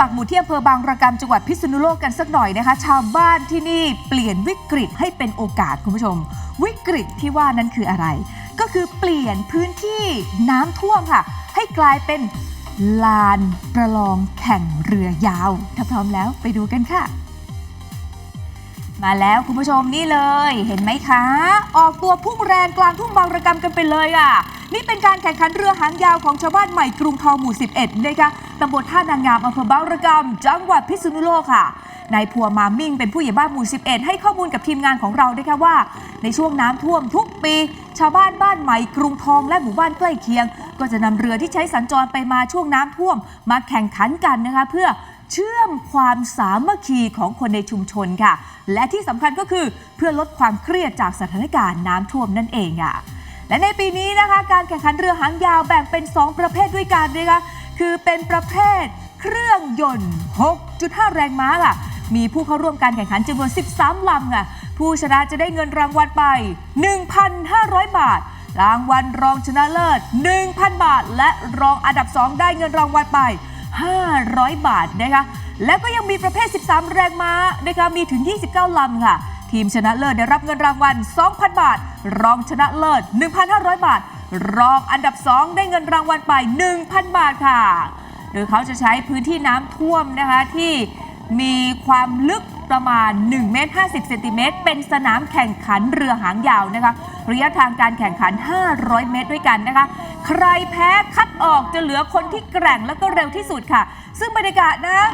ปักหมุดที่อำเภอบางระกำจังหวัดพิษณุโลกกันสักหน่อยนะคะ ชาวบ้านที่นี่เปลี่ยนวิกฤตให้เป็นโอกาสคุณผู้ชม วิกฤตที่ว่านั้นคืออะไร ก็คือเปลี่ยนพื้นที่น้ำท่วมค่ะ ให้กลายเป็นลานประลองแข่งเรือยาว ถ้าพร้อมแล้วไปดูกันค่ะ มาแล้วคุณผู้ชมนี่เลย เห็นไหมคะ ออกตัวพุ่งแรงกลางทุ่งบางระกำกันไปเลยอะ นี่เป็นการแข่งขันเรือหางยาวของชาวบ้านใหม่กรุงทองหมู่ 11 นะคะตำบลท่านางงามอำเภอบางระกำจังหวัดพิษณุโลกค่ะนายพัวมามิ่งเป็นผู้ใหญ่บ้านหมู่ 11 ให้ข้อมูลกับทีมงานของเรานะคะว่า ในช่วงน้ำท่วมทุกปี ชาวบ้านบ้านใหม่กรุงทองและหมู่บ้านใกล้เคียง ก็จะนำเรือที่ใช้สัญจรไปมาช่วงน้ำท่วม มาแข่งขันกันนะคะเพื่อ เชื่อมความสามัคคีของคนในชุมชนค่ะ และที่สำคัญก็คือเพื่อลดความเครียดจากสถานการณ์น้ำท่วมนั่นเองอะและในปีนี้นะคะการแข่งขันเรือหางยาวแบ่งเป็น 2 ประเภทด้วยกันนะคะคือเป็นประเภทเครื่องยนต์ 6.5 แรงม้าค่ะ มีผู้เข้าร่วมการแข่งขันจำนวน 13 ลำค่ะ ผู้ชนะจะได้เงินรางวัลไป 1,500 บาท รางวัลรองชนะเลิศ 1,000 บาท และรองอันดับ 2 ได้เงินรางวัลไป 500 บาทนะคะ แล้วก็ยังมีประเภท 13 แรงม้านะคะ มีถึง 29 ลำค่ะ ทีมชนะเลิศได้รับเงินรางวัล 2,000 บาท รองชนะเลิศ 1,500 บาท รองอันดับ 2 ได้เงินรางวัลไป 1,000 บาทค่ะ โดยเขาจะใช้พื้นที่น้ำท่วมนะคะที่มีความลึกประมาณ1เมตร50เซนติเมตรเป็นสนามแข่งขันเรือหางยาวนะคะ ระยะทางการแข่งขัน 500 เมตรด้วยกันนะคะ ใครแพ้คัดออกจะเหลือคนที่แกร่งและก็เร็วที่สุดค่ะ ซึ่งบรรยากาศนะ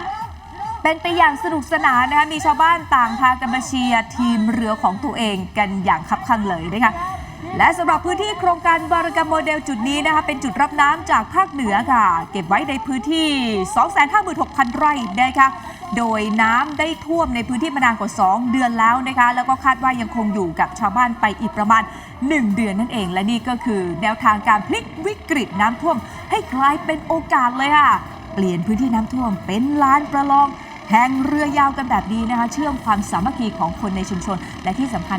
เป็นไปอย่างสนุกสนานนะคะ มีชาวบ้านต่างพากันมาเชียร์ทีมเรือของตัวเองกันอย่างคับคั่งเลยนะคะ และสำหรับพื้นที่โครงการบารกรรมโมเดลจุดนี้นะคะเป็นจุดรับน้ำจากภาคเหนือค่ะ เก็บไว้ในพื้นที่ 256,000 ไร่นะคะโดยน้ำได้ท่วมในพื้นที่มานานกว่า 2 เดือนแล้วนะคะแล้วก็คาดว่ายังคงอยู่กับชาวบ้านไปอีกประมาณ 1 เดือนนั่นเอง และนี่ก็คือแนวทางการพลิกวิกฤตน้ำท่วม ให้กลายเป็นโอกาสเลยค่ะ เปลี่ยนพื้นที่น้ำท่วมเป็นลานประลองแข่งเรือยาวกันแบบนี้นะคะ เชื่อมความสามัคคีของคนในชุมชน และที่สำคัญ